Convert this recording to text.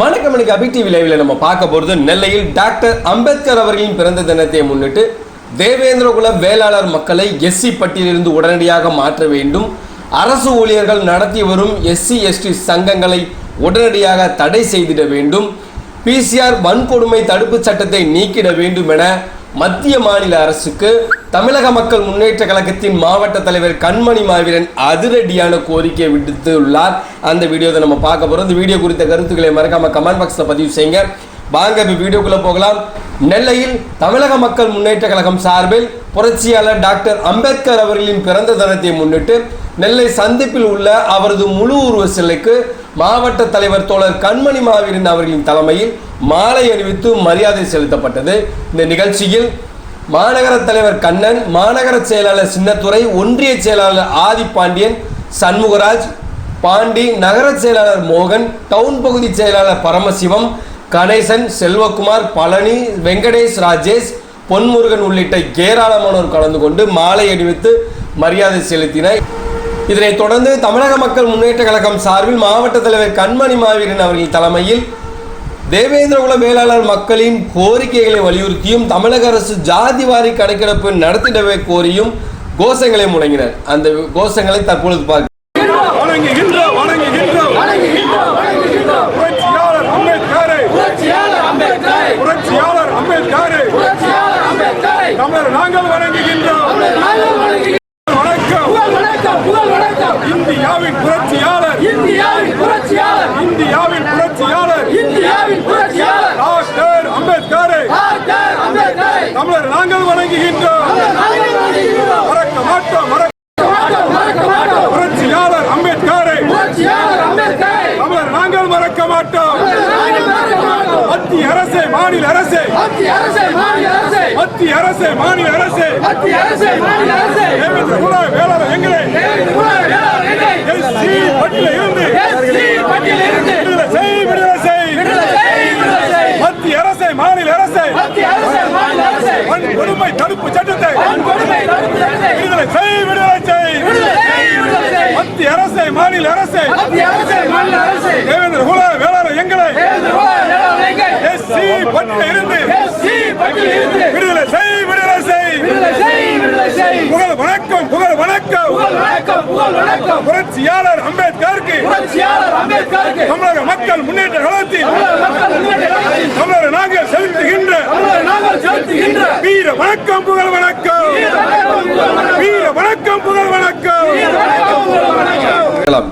வணக்கம் எனக்கு அபி டிவி நம்ம பார்க்க போகிறது நெல்லையில் டாக்டர் அம்பேத்கர் அவர்களின் பிறந்த தினத்தை முன்னிட்டு தேவேந்திரகுல வேளாளர் மக்களை எஸ்சி பட்டியலிருந்து உடனடியாக மாற்ற வேண்டும். அரசு ஊழியர்கள் நடத்தி வரும் எஸ்சி எஸ்டி சங்கங்களை உடனடியாக தடை செய்திட வேண்டும். பிசிஆர் வன்கொடுமை தடுப்பு சட்டத்தை நீக்கிட வேண்டும் என மத்திய மாநில அரசுக்கு தமிழக மக்கள் முன்னேற்ற கழகத்தின் மாவட்ட தலைவர் கண்மணி மாவீரன் அதிரடியான கோரிக்கை விடுத்துள்ளார். அந்த வீடியோவை நம்ம பார்க்க போகிறோம் இந்த வீடியோ குறித்த கருத்துக்களை மறக்காம கமெண்ட் பாக்ஸில் பதிவு செய்யுங்க. வாங்க இப்போ வீடியோக்குள்ளே போகலாம். நெல்லையில் தமிழக மக்கள் முன்னேற்ற கழகம் சார்பில் புரட்சியாளர் டாக்டர் அம்பேத்கர் அவர்களின் பிறந்த தினத்தை முன்னிட்டு நெல்லை சந்திப்பில் உள்ள அவரது முழு உருவ சிலைக்கு மாவட்ட தலைவர் தோழர் கண்மணி மாவீரன் அவர்களின் தலைமையில் மாலை அணிவித்து மரியாதை செலுத்தப்பட்டது. இந்த நிகழ்ச்சியில் மாநகர தலைவர் கண்ணன் மாநகர செயலாளர் சின்னத்துறை ஒன்றிய செயலாளர் ஆதிப்பாண்டியன் சண்முகராஜ் பாண்டி நகர செயலாளர் மோகன் டவுன் பகுதி செயலாளர் பரமசிவம் கணேசன் செல்வகுமார் பழனி வெங்கடேஷ் ராஜேஷ் பொன்முருகன் உள்ளிட்ட ஏராளமானோர் கலந்து கொண்டு மாலை அணிவித்து மரியாதை செலுத்தினர் இதனைத் தொடர்ந்து தமிழக மக்கள் முன்னேற்ற கழகம் சார்பில் மாவட்ட தலைவர் கண்மணி மாவீரன் அவர்கள் தலைமையில் தேவேந்திரகுல வேளாளர் மக்களின் கோரிக்கைகளை வலியுறுத்தியும் தமிழக அரசு ஜாதிவாரி கணக்கெடுப்பு நடத்திடவே கோரியும் கோஷங்களை முழங்கினர். அந்த கோஷங்களை தற்பொழுது பார்க்க இந்தியாவின் புரட்சியாளர் அம்பேத்கரை. புரட்சியாளர் இந்தியாவின் புரட்சியாளர். இந்தியாவின் புரட்சியாளர் டாக்டர் அம்பேத்கரை தமிழர் நாங்கள் வணங்குகின்றோம். மறக்க மாட்டோம் புரட்சியாளர் அம்பேத்கரை தமிழர் நாங்கள் மறக்க மாட்டோம். மத்திய அரசே மாநில அரசே. மத்திய அரசே மாநில அரசே. வேளாளர் எங்களே எஸ்சி பட்டியல இருந்து விடுதலை செய் விடுதலை செய் மத்திய அரசே மாநில அரசே வன்கொடுமை தடுப்பு சட்டத்தை விடுதலை செய் விடுதலை செய் மத்திய அரசே மாநில அரசே. தேவேந்திர குல வேளாளர் எங்களை எஸ்சி பட்டியல இருந்து. விடுதலை செய் விடுதலை செய். புகழ் வணக்கம் புகழ் வணக்கம். புரட்சியாளர் அம்பேத்கருக்கு. தமிழக மக்கள் முன்னேற்ற கழகத்தில். தமிழர் நாங்கள் செலுத்துகின்ற. வீர வணக்கம் புகழ் வணக்கம். வீர வணக்கம் புகழ் வணக்கம். গেলাম